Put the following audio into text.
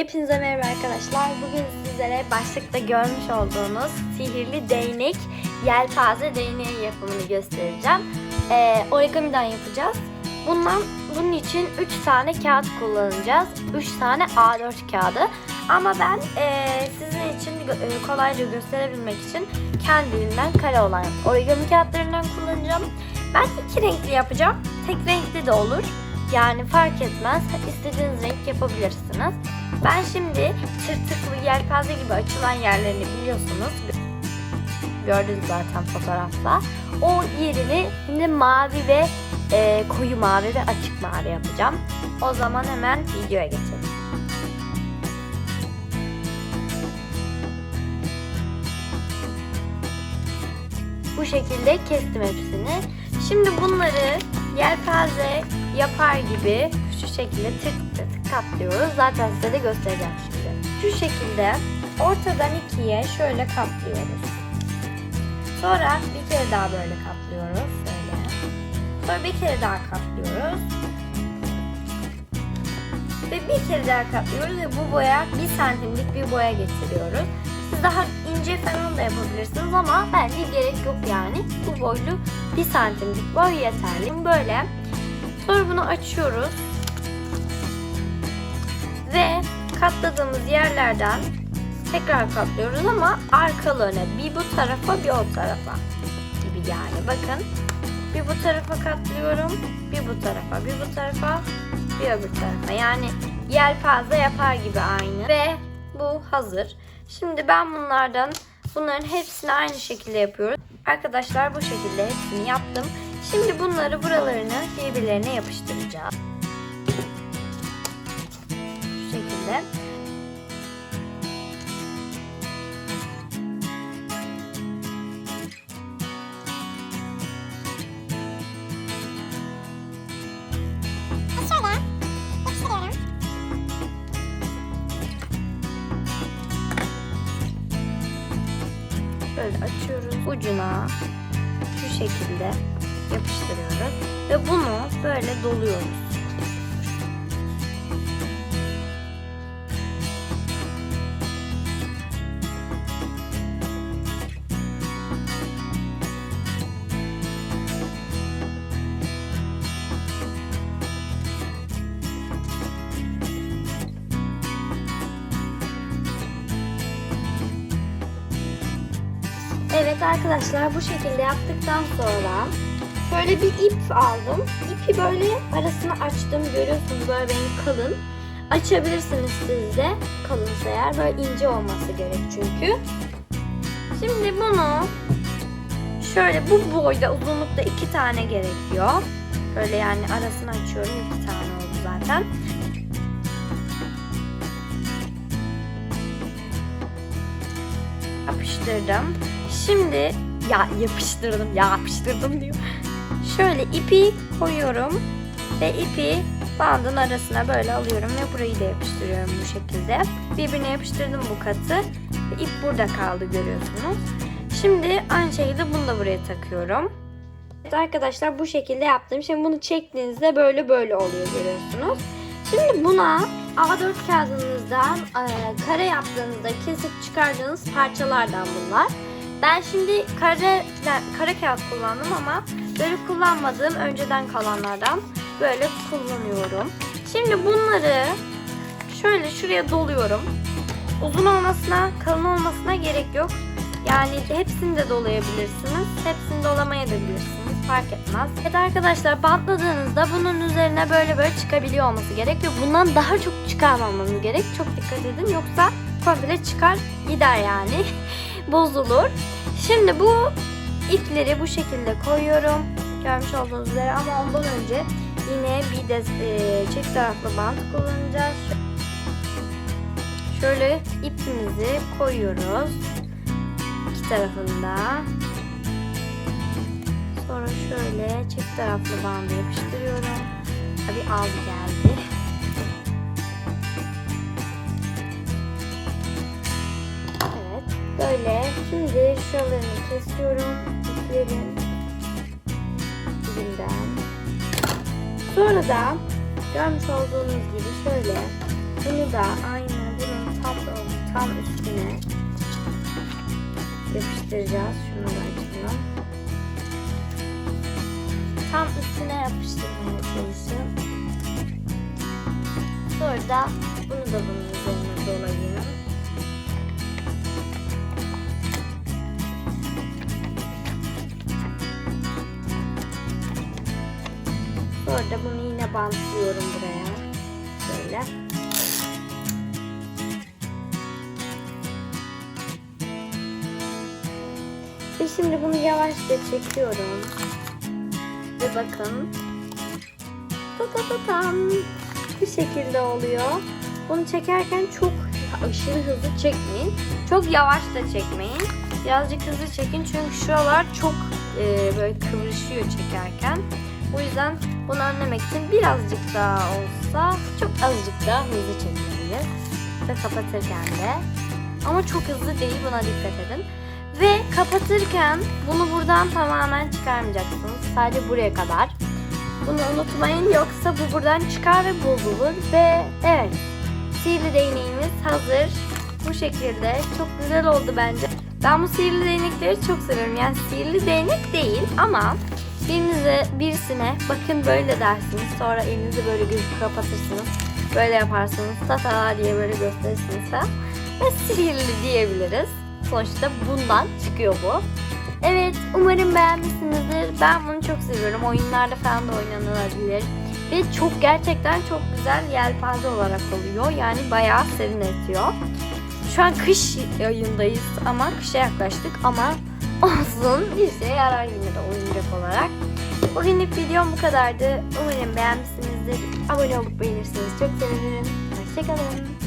Hepinize merhaba arkadaşlar. Bugün sizlere başlıkta görmüş olduğunuz sihirli değnek, yelpaze değneği yapımını göstereceğim. Ee, origamiden yapacağız. Bundan bunun için 3 tane kağıt kullanacağız. 3 tane A4 kağıdı. Ama ben ee, sizin için e, kolayca gösterebilmek için kendiliğinden kare olan origami kağıtlarından kullanacağım. Ben iki renkli yapacağım. Tek renkli de olur. Yani fark etmez. İstediğiniz renk yapabilirsiniz. Ben şimdi tırtıklı yelpaze gibi açılan yerlerini biliyorsunuz. Gördünüz zaten fotoğrafta. O yerini şimdi mavi ve e, koyu mavi ve açık mavi yapacağım. O zaman hemen videoya geçelim. Bu şekilde kestim hepsini. Şimdi bunları yelpaze yapar gibi şu şekilde tık tık katlıyoruz. Zaten size de göstereceğim şimdi. Şu şekilde ortadan ikiye şöyle katlıyoruz. Sonra bir kere daha böyle katlıyoruz. Şöyle. Sonra bir kere daha katlıyoruz. Ve bir kere daha katlıyoruz ve bu boya bir santimlik bir boya getiriyoruz. Daha ince falan da yapabilirsiniz ama bence gerek yok yani. Bu boylu bir santimlik boy yeterli. Böyle. Sonra bunu açıyoruz. Ve katladığımız yerlerden tekrar katlıyoruz ama arkalı. Bir bu tarafa bir o tarafa gibi yani. Bakın. Bir bu tarafa katlıyorum. Bir bu tarafa, bir bu tarafa, bir öbür tarafa. Yani yelpaze yapar gibi aynı. Ve bu hazır. Şimdi ben bunlardan bunların hepsini aynı şekilde yapıyorum. Arkadaşlar bu şekilde hepsini yaptım. Şimdi bunları buralarını birbirlerine yapıştıracağız. Şu şekilde. Açıyoruz ucuna şu şekilde yapıştırıyoruz ve bunu böyle doluyoruz. Evet arkadaşlar bu şekilde yaptıktan sonra şöyle bir ip aldım. İpi böyle arasını açtım. Görüyorsunuz böyle benim kalın. Açabilirsiniz siz de kalınsa eğer. Böyle ince olması gerek çünkü. Şimdi bunu şöyle bu boyda uzunlukta iki tane gerekiyor. Böyle yani arasını açıyorum. iki tane oldu zaten. Yapıştırdım. Şimdi ya yapıştırdım, ya yapıştırdım diyor. Şöyle ipi koyuyorum ve ipi bandın arasına böyle alıyorum ve burayı da yapıştırıyorum bu şekilde. Birbirine yapıştırdım bu katı ve ip burada kaldı görüyorsunuz. Şimdi aynı şekilde bunu da buraya takıyorum. Evet arkadaşlar bu şekilde yaptım. Şimdi bunu çektiğinizde böyle böyle oluyor görüyorsunuz. Şimdi buna A4 kağıdınızdan kare yaptığınızda kesip çıkardığınız parçalardan bunlar. Ben şimdi kare kare kağıt kullandım ama böyle kullanmadığım önceden kalanlardan böyle kullanıyorum. Şimdi bunları şöyle şuraya doluyorum. Uzun olmasına, kalın olmasına gerek yok. Yani hepsini de dolayabilirsiniz. Hepsini dolamayabilirsiniz. Fark etmez. Evet arkadaşlar bantladığınızda bunun üzerine böyle böyle çıkabiliyor olması gerekiyor. Bundan daha çok çıkarmamanız gerek. Çok dikkat edin. Yoksa komple çıkar gider yani. Bozulur. Şimdi bu ipleri bu şekilde koyuyorum. Görmüş olduğunuz üzere ama ondan önce yine bir de e, çift taraflı bant kullanacağız. Şöyle ipimizi koyuyoruz. İki tarafında. Sonra şöyle çift taraflı bandı yapıştırıyorum. Tabi az geldi. Böyle. Şimdi şuralarını kesiyorum. İplerin dibinden. Sonra da görmüş olduğunuz gibi şöyle bunu da aynı tam üstüne yapıştıracağız. Şunu da açalım. Tam üstüne yapıştırmaya çalışın. Sonra da bunu da bunun üzerine dolayın. Sonra da bunu yine bantlıyorum buraya. Şöyle. Ve şimdi bunu yavaşça çekiyorum. Ve bakın. Ta ta ta tam. Bu şekilde oluyor. Bunu çekerken çok aşırı hızlı çekmeyin. Çok yavaş da çekmeyin. Birazcık hızlı çekin çünkü şuralar çok e, böyle kıvrışıyor çekerken. O yüzden bunu önlemek için birazcık daha olsa çok azıcık daha hızlı çekmeliyiz. Ve kapatırken de. Ama çok hızlı değil buna dikkat edin. Ve kapatırken bunu buradan tamamen çıkarmayacaksınız. Sadece buraya kadar. Bunu unutmayın yoksa bu buradan çıkar ve bozulur. Ve evet sihirli değneğimiz hazır. Bu şekilde çok güzel oldu bence. Ben bu sihirli değnekleri çok seviyorum. Yani sihirli değnek değil ama birinize birisine bakın böyle dersiniz. Sonra elinizi böyle gözü kapatırsınız. Böyle yaparsınız. Tata diye böyle gösterirsiniz falan. Ve sihirli diyebiliriz. Sonuçta bundan çıkıyor bu. Evet umarım beğenmişsinizdir. Ben bunu çok seviyorum. Oyunlarda falan da oynanılabilir. Ve çok gerçekten çok güzel yelpaze olarak oluyor. Yani bayağı serinletiyor. Şu an kış ayındayız ama kışa yaklaştık ama olsun şeye yarar yine de oyuncak olarak. Bugünlük videom bu kadardı. Umarım beğenmişsinizdir. Abone olup beğenirseniz çok sevinirim. Hoşçakalın.